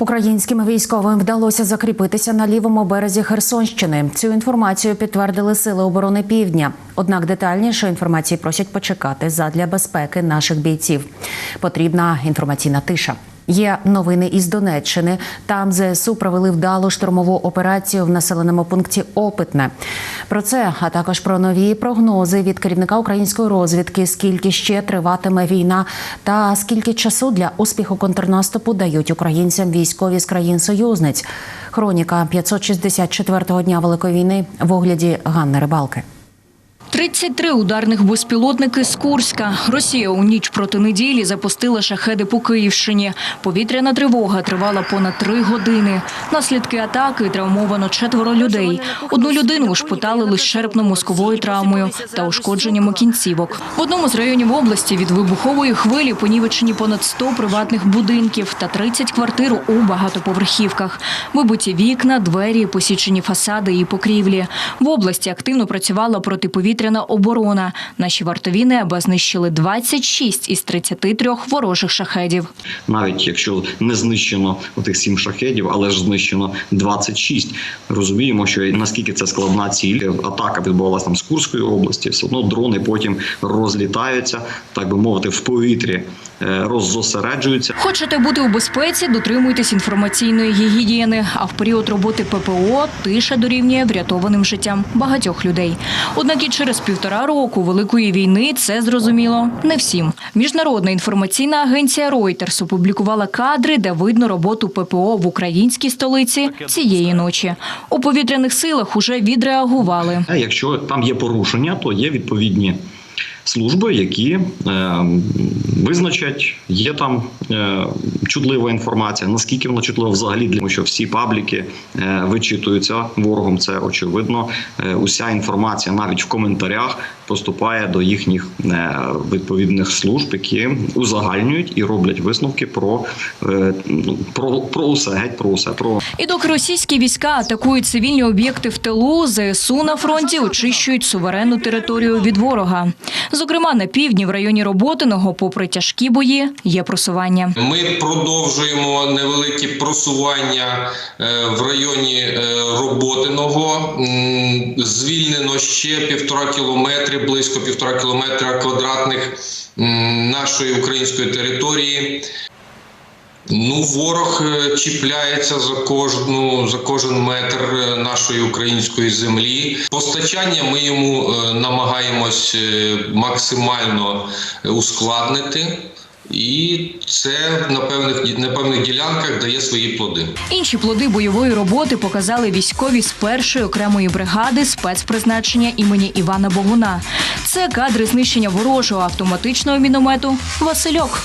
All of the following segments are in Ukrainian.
Українським військовим вдалося закріпитися на лівому березі Херсонщини. Цю інформацію підтвердили сили оборони Півдня. Однак детальніше інформації просять почекати задля безпеки наших бійців. Потрібна інформаційна тиша. Є новини із Донеччини. Там ЗСУ провели вдалу штурмову операцію в населеному пункті Опитне. Про це, а також про нові прогнози від керівника української розвідки, скільки ще триватиме війна, та скільки часу для успіху контрнаступу дають українцям військові з країн-союзниць. Хроніка 564-го дня Великої війни в огляді Ганни Рибалки. 33 ударних безпілотники з Курська. Росія у ніч проти неділі запустила шахеди по Київщині. Повітряна тривога тривала понад три години. Наслідки атаки травмовано четверо людей. Одну людину ушпиталили з черепно-мозковою травмою та ушкодженнями кінцівок. В одному з районів області від вибухової хвилі понівечені понад 100 приватних будинків та 30 квартир у багатоповерхівках. Вибиті вікна, двері, посічені фасади і покрівлі. В області активно працювала протиповітряна оборона. Наші вартові неба знищили 26 із 33 ворожих шахедів. навіть якщо не знищено отих сім шахедів, але ж знищено 26. Розуміємо, що наскільки це складна ціль. Атака відбувалася там з Курської області. Все одно дрони потім розлітаються, так би мовити, в повітрі е, роззосереджуються. Хочете бути у безпеці, дотримуйтесь інформаційної гігієни. А в період роботи ППО тиша дорівнює врятованим життям багатьох людей. Однак і через півтора року великої війни це зрозуміло не всім. Міжнародна інформаційна агенція Reuters опублікувала кадри, де видно роботу ППО в українській столиці цієї ночі. У повітряних силах уже відреагували. Якщо там є порушення, то є відповідні служби, які е, визначать, є там е, чутлива інформація. Наскільки вона чутлива взагалі для того, що всі пабліки е, вичитуються ворогом. Це очевидно. Е, уся інформація, навіть в коментарях, поступає до їхніх е, відповідних служб, які узагальнюють і роблять висновки про, е, ну, про, про усе, геть про усе. Про І доки російські війська атакують цивільні об'єкти в тилу, ЗСУ на фронті очищують суверенну територію від ворога. Зокрема, на півдні в районі Роботиного, попри тяжкі бої, є просування. Ми продовжуємо невеликі просування е, в районі е, Роботиного. Звільнено ще півтора кілометри, близько півтора кілометра квадратних нашої української території. Ну, ворог е, чіпляється за кожну за кожен метр е, нашої української землі. Постачання ми йому е, намагаємось максимально ускладнити. І це на певних на певних ділянках дає свої плоди. Інші плоди бойової роботи показали військові з першої окремої бригади спецпризначення імені Івана Богуна. Це кадри знищення ворожого автоматичного міномету Васильок.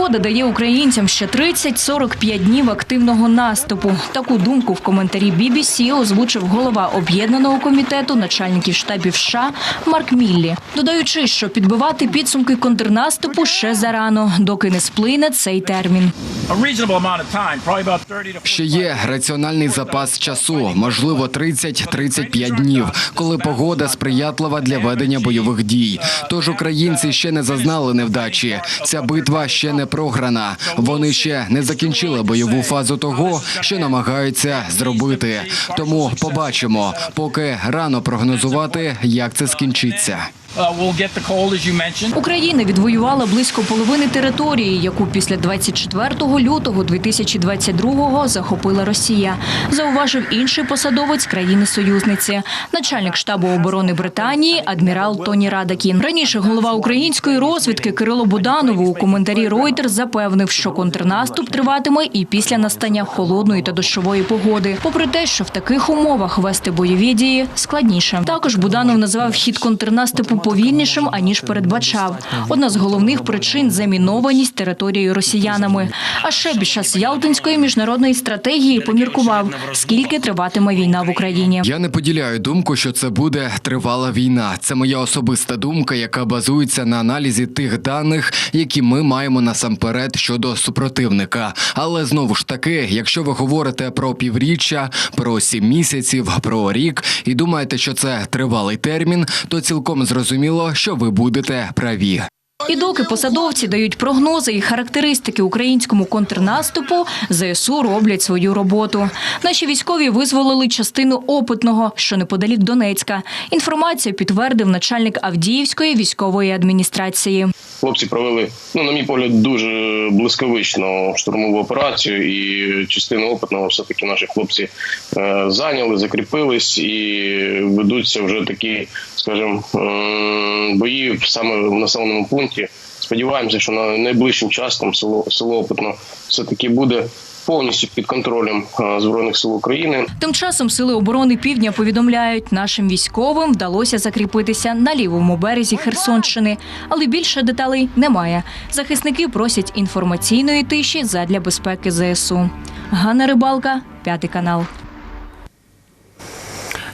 Погода дає українцям ще 30-45 днів активного наступу. Таку думку в коментарі BBC озвучив голова об'єднаного комітету начальників штабів США Марк Міллі, додаючи, що підбивати підсумки контрнаступу ще зарано, доки не сплине цей термін. A reasonable amount of time, probably about 30 to Ще є раціональний запас часу, можливо, 30-35 днів, коли погода сприятлива для ведення бойових дій. Тож українці ще не зазнали невдачі. Ця битва ще не програна. Вони ще не закінчили бойову фазу того, що намагаються зробити. Тому побачимо, поки рано прогнозувати, як це скінчиться. Uh. Україна відвоювала близько половини території, яку після 24 лютого 2022-го захопила Росія. Зауважив інший посадовець країни-союзниці, начальник штабу оборони Британії адмірал Тоні Радакін. Раніше голова української розвідки Кирило Буданов у коментарі Reuters запевнив, що контрнаступ триватиме і після настання холодної та дощової погоди. Попри те, що в таких умовах вести бойові дії складніше. Також Буданов назвав хід контрнаступу повільнішим аніж передбачав. Одна з головних причин замінованість території росіянами. А ще під час Ялтинської міжнародної стратегії поміркував, скільки триватиме війна в Україні. Я не поділяю думку, що це буде тривала війна. Це моя особиста думка, яка базується на аналізі тих даних, які ми маємо насамперед щодо супротивника. Але знову ж таки, якщо ви говорите про півріччя, про сім місяців, про рік і думаєте, що це тривалий термін, то цілком зрозуміло, що ви будете праві. І доки посадовці дають прогнози і характеристики українському контрнаступу, ЗСУ роблять свою роботу. Наші військові визволили частину опитного, що неподалік Донецька. Інформацію підтвердив начальник Авдіївської військової адміністрації. Хлопці провели, ну на мій погляд, дуже блискавично штурмову операцію, і частину опитного все таки наші хлопці е, зайняли, закріпились і ведуться вже такі, скажімо, м, бої саме в населеному пункті. Сподіваємося, що на найближчим часом село село опитно все таки буде повністю під контролем е, збройних сил України. Тим часом сили оборони півдня повідомляють, нашим військовим вдалося закріпитися на лівому березі Херсонщини, але більше деталей немає. Захисники просять інформаційної тиші задля безпеки ЗСУ. Ганна Рибалка, п'ятий канал.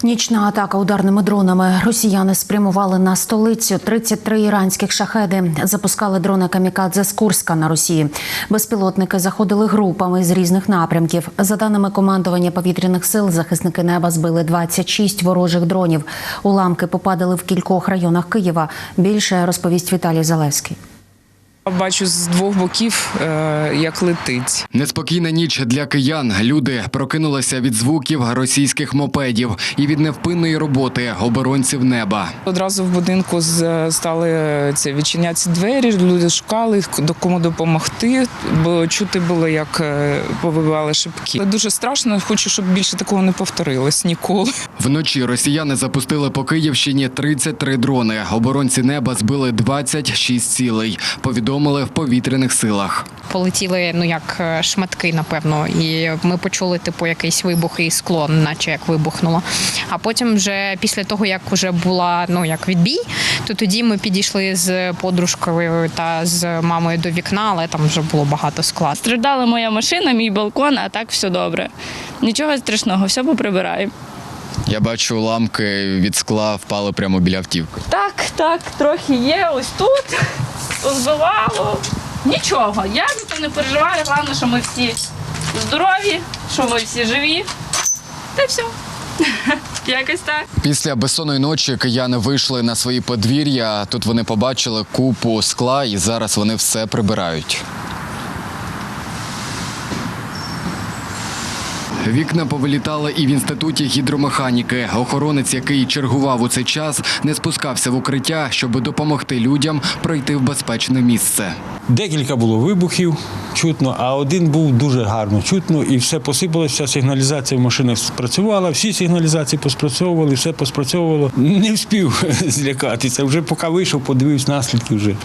Нічна атака ударними дронами. Росіяни спрямували на столицю 33 іранських шахеди. Запускали дрони камікадзе з Курська на Росії. Безпілотники заходили групами з різних напрямків. За даними командування повітряних сил, захисники неба збили 26 ворожих дронів. Уламки попадали в кількох районах Києва. Більше розповість Віталій Залевський. Бачу з двох боків, е, як летить. Неспокійна ніч для киян. Люди прокинулися від звуків російських мопедів і від невпинної роботи оборонців неба. Одразу в будинку стали це відчиняться двері. Люди шукали до кому допомогти, бо чути було, як е, повибивали шибки. Дуже страшно. Хочу, щоб більше такого не повторилось ніколи. Вночі росіяни запустили по Київщині 33 дрони. Оборонці неба збили 26 цілей. Повідомили в повітряних силах. полетіли ну як е, шматки, напевно, і ми почули типу якийсь вибух і скло, наче як вибухнуло. А потім, вже після того, як вже була ну як відбій, то тоді ми підійшли з подружкою та з мамою до вікна, але там вже було багато скла. Страждала моя машина, мій балкон, а так все добре. Нічого страшного, все поприбираю. Я бачу, уламки від скла впали прямо біля автівки. Так, так, трохи є. Ось тут позбивало. Нічого, я за це не переживаю. Головне, що ми всі здорові, що ми всі живі. Та все. Якось так. Після безсонної ночі кияни вийшли на свої подвір'я. Тут вони побачили купу скла, і зараз вони все прибирають. Вікна повилітали і в інституті гідромеханіки. Охоронець, який чергував у цей час, не спускався в укриття, щоб допомогти людям пройти в безпечне місце. Декілька було вибухів чутно, а один був дуже гарно чутно, і все посипалося, вся сигналізація в машинах спрацювала, всі сигналізації поспрацьовували, все поспрацьовувало. Не встиг злякатися. Вже поки вийшов, подивився наслідки вже.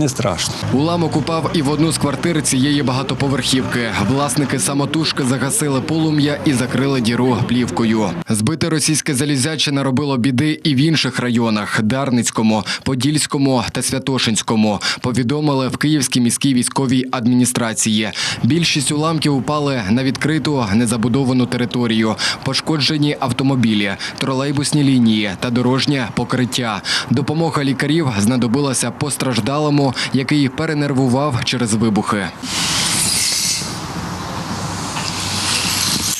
Не страшно. Уламок упав і в одну з квартир цієї багатоповерхівки. Власники самотужки загасили полум'я і закрили діру плівкою. Збите російське залізяче наробило біди і в інших районах: Дарницькому, Подільському та Святошинському. Повідомили в Київській міській військовій адміністрації. Більшість уламків упали на відкриту незабудовану територію. Пошкоджені автомобілі, тролейбусні лінії та дорожнє покриття. Допомога лікарів знадобилася постраждалому, який перенервував через вибухи.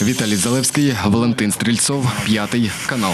Віталій Залевський, Валентин Стрільцов, п'ятий канал.